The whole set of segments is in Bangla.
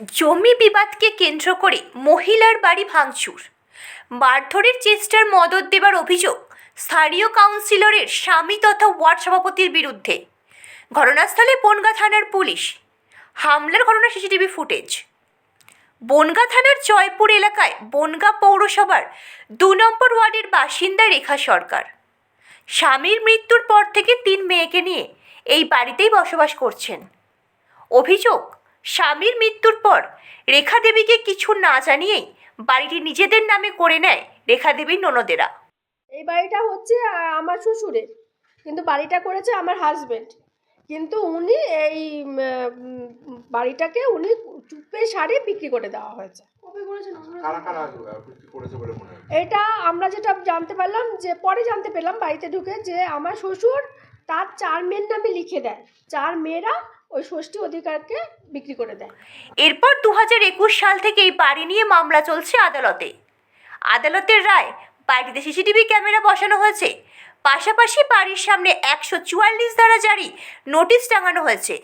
জমি বিবাদকে কেন্দ্র করে মহিলার বাড়ি ভাঙচুর। মারধরের চেষ্টার মদত দেবার অভিযোগ স্থানীয় কাউন্সিলরের স্বামী তথা ওয়ার্ড সভাপতির বিরুদ্ধে। ঘটনাস্থলে বনগা থানার পুলিশ। হামলার ঘটনা সিসিটিভি ফুটেজ। বনগা থানার জয়পুর এলাকায় বনগা পৌরসভার দু নম্বর ওয়ার্ডের বাসিন্দা রেখা সরকার। স্বামীর মৃত্যুর পর থেকে তিন মেয়েকে নিয়ে এই বাড়িতেই বসবাস করছেন। অভিযোগ স্বামীর মৃত্যুর পর রেখা দেবীকে কিছু না জানিয়েই বাড়িটি নিজেদের নামে করে নেয় রেখা দেবীর ননদেরা। এই বাড়িটা হচ্ছে আমার শ্বশুরের। কিন্তু বাড়িটা করেছে আমার হাজবেন্ড কিন্তু উনি এই বাড়িটাকে উনি চুপে সারে বিক্রি করে দেওয়া হয়েছে। এটা আমরা যেটা জানতে পারলাম যে পরে জানতে পেলাম বাড়িতে ঢুকে যে আমার শ্বশুর তার চার মেয়ের নামে লিখে দেয়। চার মেয়েরা ওই ষষ্ঠী অধিকারকে বিক্রি করে দেয়। এরপর দু হাজার একুশ সাল থেকে এই বাড়ি নিয়ে মামলা চলছে আদালতে। আদালতের রায়, বাড়িতে সিসিটিভি ক্যামেরা বসানো হয়েছে। পাশাপাশি বাড়ির সামনে একশো চুয়াল্লিশ দ্বারা জারি নোটিশ টাঙানো হয়েছে।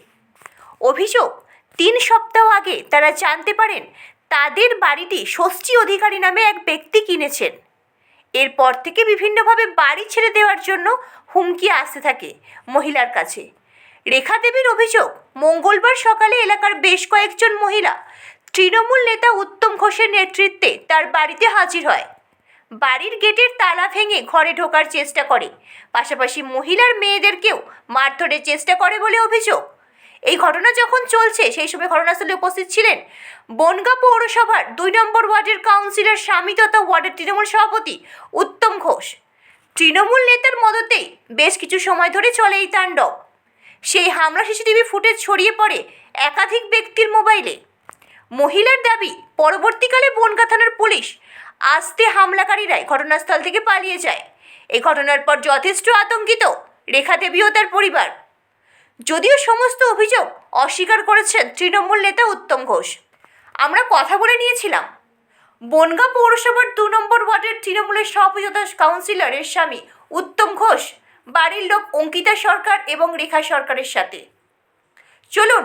অভিযোগ, তিন সপ্তাহ আগে তারা জানতে পারেন তাদের বাড়িটি ষষ্ঠী অধিকারী নামে এক ব্যক্তি কিনেছেন। এরপর থেকে বিভিন্নভাবে বাড়ি ছেড়ে দেওয়ার জন্য হুমকি আসতে থাকে মহিলার কাছে। রেখা দেবীর অভিযোগ, মঙ্গলবার সকালে এলাকার বেশ কয়েকজন মহিলা, তৃণমূল নেতা উত্তম ঘোষের নেতৃত্বে তার বাড়িতে হাজির হয়। বাড়ির গেটের তালা ভেঙে ঘরে ঢোকার চেষ্টা করে। পাশাপাশি মহিলার মেয়েদেরকেও মারধরের চেষ্টা করে বলে অভিযোগ। এই ঘটনা যখন চলছে, সেই সময় ঘটনাস্থলে উপস্থিত ছিলেন বনগা পৌরসভার দুই নম্বর ওয়ার্ডের কাউন্সিলর স্বামী তথা ওয়ার্ডের তৃণমূল সভাপতি উত্তম ঘোষ। তৃণমূল নেতার মদতেই বেশ কিছু সময় ধরে চলে এই তাণ্ডব। সেই হামলা সিসিটিভি ফুটেজ ছড়িয়ে পড়ে একাধিক ব্যক্তির মোবাইলে। মহিলার দাবি, পরবর্তীকালে বনগা থানার পুলিশ আস্তে হামলাকারীরাই ঘটনাস্থল থেকে পালিয়ে যায়। এই ঘটনার পর যথেষ্ট আতঙ্কিত রেখা দেবী ও তার পরিবার। যদিও সমস্ত অভিযোগ অস্বীকার করেছেন তৃণমূল নেতা উত্তম ঘোষ। আমরা কথা বলে নিয়েছিলাম। বনগা পৌরসভার দু নম্বর ওয়ার্ডের তৃণমূলের সভাপতি কাউন্সিলরের স্বামী উত্তম ঘোষ বাড়ির লোক অঙ্কিতা সরকার এবং রেখা সরকারের সাথে। চলুন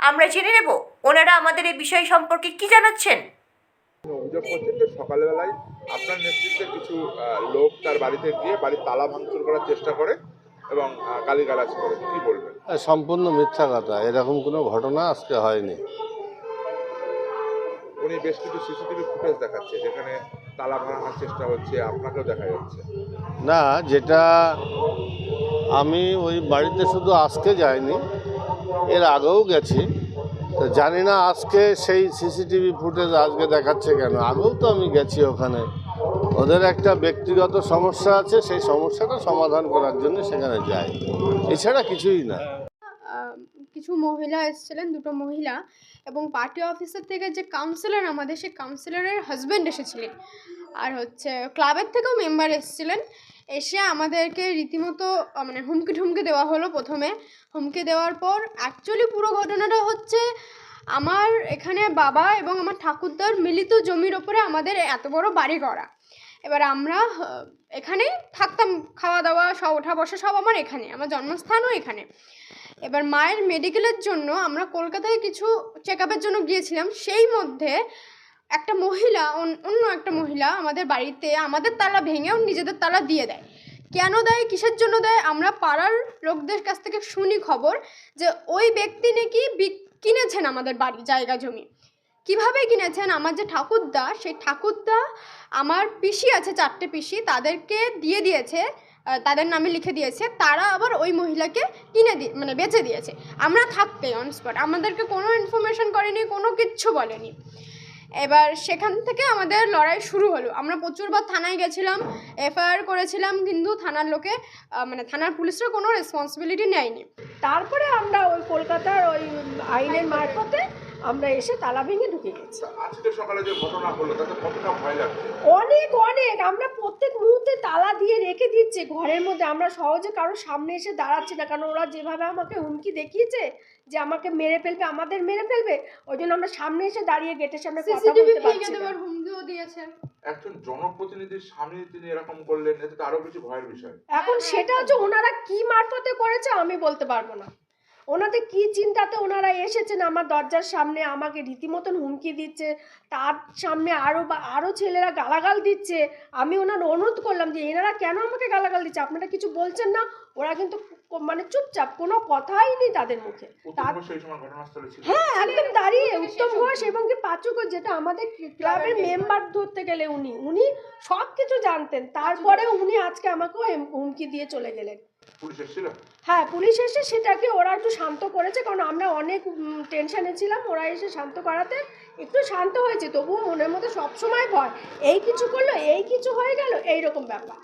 আমরা জেনে নেব ওনারা আমাদের এই বিষয় সম্পর্কে কি জানাচ্ছেন? অভিযোগ করছেন যে সকালবেলায় আপনার নেতৃত্বে কিছু লোক তার বাড়িতে গিয়ে বাড়ির তালা ভাঙচুর করার চেষ্টা করে এবং গালিগালাজ করে। কি বলবেন? সম্পূর্ণ মিথ্যা কথা। এরকম কোনো ঘটনা আজকে হয়নি। উনি বেশ কিছু সিসিটিভি ফুটেজ দেখাচ্ছে যেখানে তালা ভাঙানোর চেষ্টা হচ্ছে আপনাকেও দেখা যাচ্ছে। না যেটা আমি ওই বাড়িতে শুধু আজকে যাইনি, এর আগেও গেছি। তো জানি না আজকে সেই সিসিটিভি ফুটেজ আজকে দেখাচ্ছে কেন। আগেও তো আমি গেছি ওখানে। ওদের একটা ব্যক্তিগত সমস্যা আছে, সেই সমস্যাটা সমাধান করার জন্য সেখানে যায় এছাড়া কিছুই না। কিছু মহিলা এসেছিলেন, দুটো মহিলা এবং পার্টি অফিসার থেকে যে কাউন্সিলর আমাদের, সেই কাউন্সিলরের হাজব্যান্ড এসেছিলেন। আর হচ্ছে ক্লাবের থেকেও মেম্বার এসেছিলেন। এসে আমাদেরকে রীতিমতো মানে হুমকি ঠুমকি দেওয়া হলো প্রথমে। হুমকি দেওয়ার পর অ্যাকচুয়ালি পুরো ঘটনাটা হচ্ছে আমার এখানে বাবা এবং আমার ঠাকুরদার মিলিত জমির ওপরে আমাদের এত বড় বাড়ি করা এবার আমরা এখানেই থাকতাম। খাওয়া দাওয়া, সব ওঠা বসা সব আমার এখানে, আমার জন্মস্থানও এখানে। এবার মায়ের মেডিকেলের জন্য আমরা কলকাতায় কিছু চেক জন্য গিয়েছিলাম, সেই মধ্যে একটা মহিলা, অন- অন্য একটা মহিলা আমাদের বাড়িতে আমাদের তালা ভেঙেও নিজেদের তালা দিয়ে দেয়। কেন দেয়? কিসের জন্য দেয়? আমরা পাড়ার লোকদের কাছ থেকে শুনি খবর যে ওই ব্যক্তি নাকি কিনেছেন আমাদের বাড়ি, জায়গা, জমি। কীভাবে কিনেছেন? আমার যে ঠাকুরদা, সেই ঠাকুরদা আমার পিসি আছে, চারটে পিসি, তাদেরকে দিয়ে দিয়েছে তাদের নামে লিখে দিয়েছে, তারা আবার ওই মহিলাকে কিনে দিয়ে মানে বেচে দিয়েছে। আমরা থাকতে অন স্পট আমাদেরকে কোনো ইনফরমেশন করেনি, কোনো কিচ্ছু বলেনি। এবার সেখান থেকে আমাদের লড়াই শুরু হলো। আমরা প্রচুরবার থানায় গেছিলাম, এফআইআর করেছিলাম, কিন্তু থানার লোকে মানে থানার পুলিশরা কোনো রেসপন্সিবিলিটি নেয়নি। তারপরে আমরা ওই কলকাতার ওই আইনের মারফতে আমরা এসে তালা ভেঙে ঢুকে গেছি। আজকে সকালে যে ঘটনা হলো তাতে কতটা ভয় লাগছে? অনেক অনেক। আমরা প্রত্যেক মুহূর্তে তালা দিয়ে রেখে দিচ্ছি ঘরের মধ্যে। আমরা সহজে কারও সামনে এসে দাঁড়াচ্ছি না কারণ ওরা যেভাবে আমাকে হুমকি দেখিয়েছে যে আমাকে মেরে ফেলবে আমাদের মেরে ফেলবে ওই জন্য আমরা সামনে এসে দাঁড়িয়ে গেটের সামনে কথা বলতে পারছি না। হুমকিও দিয়েছে একজন জনপ্রতিনিধির স্বামী তিনি এরকম করলেন এতে তো আরও কিছু ভয়ের বিষয়। এখন সেটা হচ্ছে ওনারা কি মারফতে করেছে আমি বলতে পারব না। ওনাদের কি চিন্তাতে ওনারা এসেছেন? আমার দরজার সামনে আমাকে রীতিমতন হুমকি দিচ্ছে। তার সামনে আরও বা আরও ছেলেরা গালাগাল দিচ্ছে। আমি ওনার অনুরোধ করলাম যে, এনারা কেন আমাকে গালাগাল দিচ্ছে? আপনারা কিছু বলছেন না? ওরা কিন্তু মানে চুপচাপ কোনো কথাই নেই তাদের মুখে। হ্যাঁ একদম দাঁড়িয়ে উত্তম ঘোষ এবং কি পাচু ঘোষ যেটা আমাদের ক্লাবের মেম্বার। ধরতে গেলে উনি উনি সব কিছু জানতেন তারপরে উনি আজকে আমাকেও হুমকি দিয়ে চলে গেলেন। হ্যাঁ পুলিশ এসে সেটাকে ওরা একটু শান্ত করেছে কারণ আমরা অনেক টেনশনে ছিলাম। ওরা এসে শান্ত করাতে একটু শান্ত হয়েছে তবুও মনের মধ্যে সবসময় ভয়। এই কিছু করল এই কিছু হয়ে গেল এইরকম ব্যাপার।